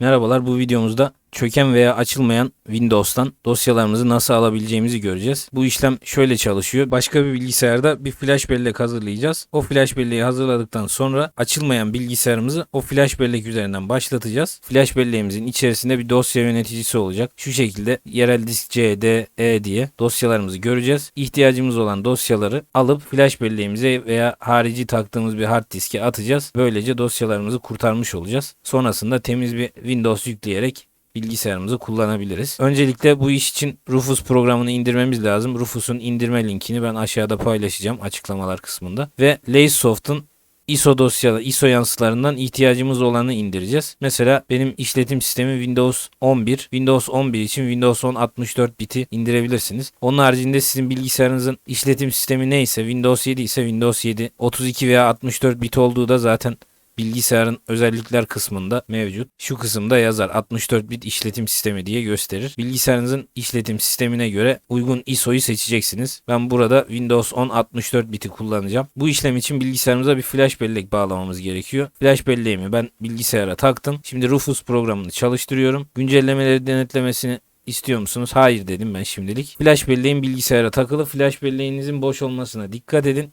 Merhabalar bu videomuzda çöken veya açılmayan Windows'tan dosyalarımızı nasıl alabileceğimizi göreceğiz. Bu işlem şöyle çalışıyor. Başka bir bilgisayarda bir flash bellek hazırlayacağız. O flash belleği hazırladıktan sonra açılmayan bilgisayarımızı o flash bellek üzerinden başlatacağız. Flash belleğimizin içerisinde bir dosya yöneticisi olacak. Şu şekilde yerel disk C, D, E diye dosyalarımızı göreceğiz. İhtiyacımız olan dosyaları alıp flash belleğimize veya harici taktığımız bir hard diske atacağız. Böylece dosyalarımızı kurtarmış olacağız. Sonrasında temiz bir Windows yükleyerek bilgisayarımızı kullanabiliriz. Öncelikle bu iş için Rufus programını indirmemiz lazım. Rufus'un indirme linkini ben aşağıda paylaşacağım açıklamalar kısmında. Ve Lacesoft'un ISO dosyalı ISO yansılarından ihtiyacımız olanı indireceğiz. Mesela benim işletim sistemi Windows 11. Windows 11 için Windows 10 64 biti indirebilirsiniz. Onun haricinde sizin bilgisayarınızın işletim sistemi neyse Windows 7 ise Windows 7 32 veya 64 bit olduğu da zaten bilgisayarın özellikler kısmında mevcut. Şu kısımda yazar 64 bit işletim sistemi diye gösterir. Bilgisayarınızın işletim sistemine göre uygun ISO'yu seçeceksiniz. Ben burada Windows 10 64 biti kullanacağım. Bu işlem için bilgisayarımıza bir flash bellek bağlamamız gerekiyor. Flash belleğimi ben bilgisayara taktım. Şimdi Rufus programını çalıştırıyorum. Güncellemeleri denetlemesini İstiyor musunuz? Hayır dedim ben şimdilik. Flash belleğin bilgisayara takılı. Flash belleğinizin boş olmasına dikkat edin.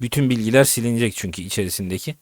Bütün bilgiler silinecek çünkü içerisindeki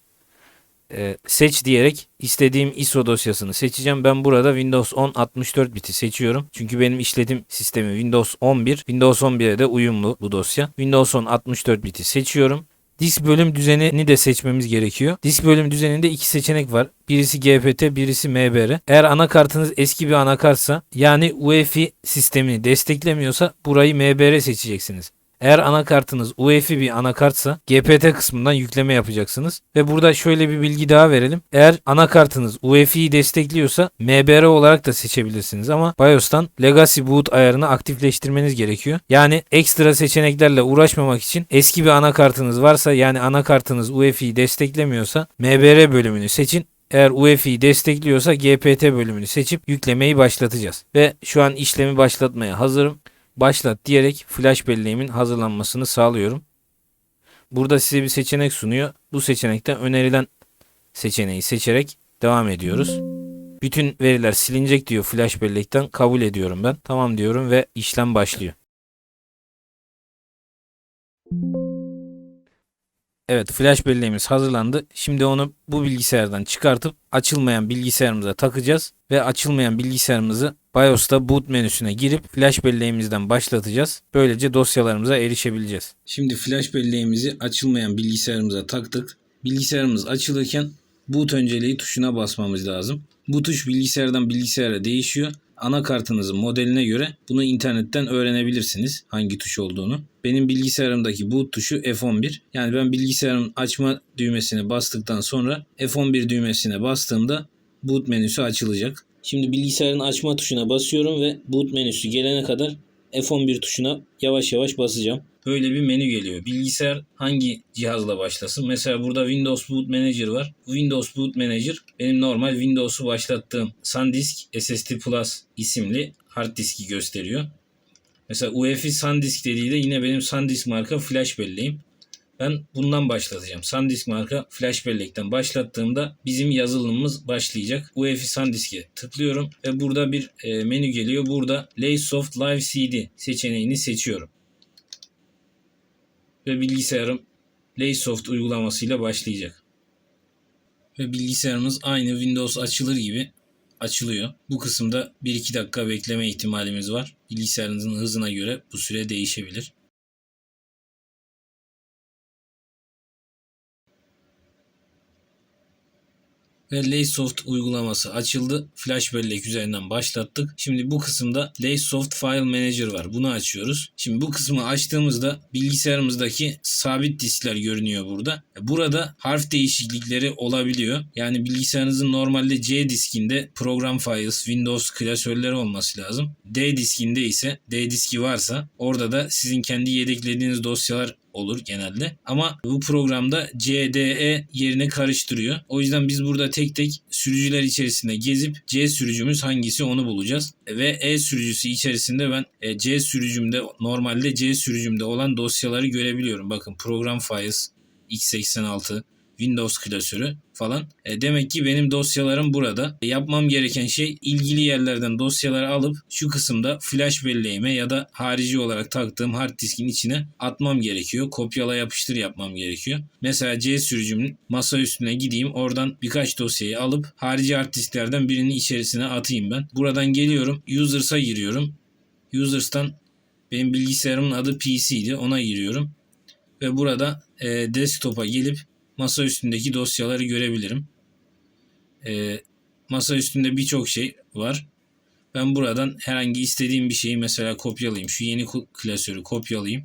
e, seç diyerek istediğim ISO dosyasını seçeceğim. Ben burada Windows 10 64 biti seçiyorum. Çünkü benim işletim sistemi Windows 11. Windows 11'e de uyumlu bu dosya. Windows 10 64 biti seçiyorum. Disk bölüm düzenini de seçmemiz gerekiyor. Disk bölüm düzeninde iki seçenek var. Birisi GPT, birisi MBR. Eğer anakartınız eski bir anakartsa yani UEFI sistemini desteklemiyorsa burayı MBR seçeceksiniz. Eğer anakartınız UEFI bir anakartsa GPT kısmından yükleme yapacaksınız. Ve burada şöyle bir bilgi daha verelim. Eğer anakartınız UEFI'yi destekliyorsa MBR olarak da seçebilirsiniz ama BIOS'tan Legacy Boot ayarını aktifleştirmeniz gerekiyor. Yani ekstra seçeneklerle uğraşmamak için eski bir anakartınız varsa yani anakartınız UEFI'yi desteklemiyorsa MBR bölümünü seçin. Eğer UEFI'yi destekliyorsa GPT bölümünü seçip yüklemeyi başlatacağız. Ve şu an işlemi başlatmaya hazırım başlat diyerek flash belleğimin hazırlanmasını sağlıyorum. Burada size bir seçenek sunuyor. Bu seçenekten önerilen seçeneği seçerek devam ediyoruz. Bütün veriler silinecek diyor flash bellekten. Kabul ediyorum ben. Tamam diyorum ve işlem başlıyor. Evet flash belleğimiz hazırlandı. Şimdi onu bu bilgisayardan çıkartıp açılmayan bilgisayarımıza takacağız ve açılmayan bilgisayarımızı BIOS'ta boot menüsüne girip flash belleğimizden başlatacağız. Böylece dosyalarımıza erişebileceğiz. Şimdi flash belleğimizi açılmayan bilgisayarımıza taktık. Bilgisayarımız açılırken boot önceliği tuşuna basmamız lazım. Bu tuş bilgisayardan bilgisayara değişiyor. Anakartınızın modeline göre bunu internetten öğrenebilirsiniz hangi tuş olduğunu. Benim bilgisayarımdaki boot tuşu F11. Yani ben bilgisayarın açma düğmesine bastıktan sonra F11 düğmesine bastığımda boot menüsü açılacak. Şimdi bilgisayarın açma tuşuna basıyorum ve boot menüsü gelene kadar F11 tuşuna yavaş yavaş basacağım. Böyle bir menü geliyor. Bilgisayar hangi cihazla başlasın? Mesela burada Windows Boot Manager var. Windows Boot Manager benim normal Windows'u başlattığım SanDisk SSD Plus isimli hard diski gösteriyor. Mesela UEFI SanDisk dediği de yine benim SanDisk marka flash belleğim. Ben bundan başlatacağım. SanDisk marka flash bellekten başlattığımda bizim yazılımımız başlayacak. UEFI SanDisk'e tıklıyorum ve burada bir e, menü geliyor. Burada Laysoft Live CD seçeneğini seçiyorum. Ve bilgisayarım Laysoft uygulamasıyla başlayacak. Ve bilgisayarımız aynı Windows açılır gibi açılıyor. Bu kısımda 1-2 dakika bekleme ihtimalimiz var. Bilgisayarınızın hızına göre bu süre değişebilir. Ve Laysoft uygulaması açıldı. Flash bellek üzerinden başlattık. Şimdi bu kısımda Laysoft File Manager var. Bunu açıyoruz. Şimdi bu kısmı açtığımızda bilgisayarımızdaki sabit diskler görünüyor burada. Burada harf değişiklikleri olabiliyor. Yani bilgisayarınızın normalde C diskinde program files, Windows klasörleri olması lazım. D diskinde ise D diski varsa orada da sizin kendi yedeklediğiniz dosyalar olur genelde. Ama bu programda CDE yerine karıştırıyor. O yüzden biz burada tek tek sürücüler içerisinde gezip C sürücümüz hangisi onu bulacağız. Ve E sürücüsü içerisinde ben e, C sürücümde normalde C sürücümde olan dosyaları görebiliyorum. Bakın program files x86 Windows klasörü falan. E, demek ki benim dosyalarım burada. E, yapmam gereken şey ilgili yerlerden dosyaları alıp şu kısımda flash belleğime ya da harici olarak taktığım hard diskin içine atmam gerekiyor. Kopyala yapıştır yapmam gerekiyor. Mesela C sürücümün masa üstüne gideyim. Oradan birkaç dosyayı alıp harici hard disklerden birini içerisine atayım ben. Buradan geliyorum. Users'a giriyorum. Users'tan benim bilgisayarımın adı PC'ydi. Ona giriyorum. Ve burada e, desktop'a gelip masa üstündeki dosyaları görebilirim. E, masa üstünde birçok şey var. Ben buradan herhangi istediğim bir şeyi mesela kopyalayayım. Şu yeni klasörü kopyalayayım.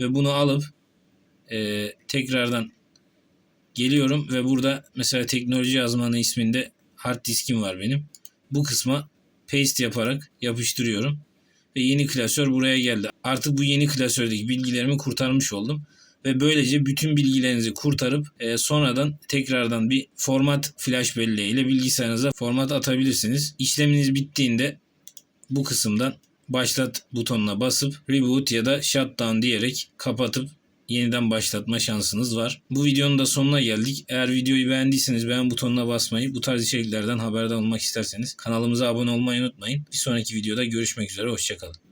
Ve bunu alıp e, tekrardan geliyorum ve burada mesela teknoloji yazmanı isminde hard diskim var benim. Bu kısma paste yaparak yapıştırıyorum. Ve yeni klasör buraya geldi. Artık bu yeni klasördeki bilgilerimi kurtarmış oldum. Ve böylece bütün bilgilerinizi kurtarıp e, sonradan tekrardan bir format flash belleğiyle bilgisayarınıza format atabilirsiniz. İşleminiz bittiğinde bu kısımdan başlat butonuna basıp reboot ya da shutdown diyerek kapatıp yeniden başlatma şansınız var. Bu videonun da sonuna geldik. Eğer videoyu beğendiyseniz beğen butonuna basmayı, bu tarz içeriklerden haberdar olmak isterseniz kanalımıza abone olmayı unutmayın. Bir sonraki videoda görüşmek üzere, hoşçakalın.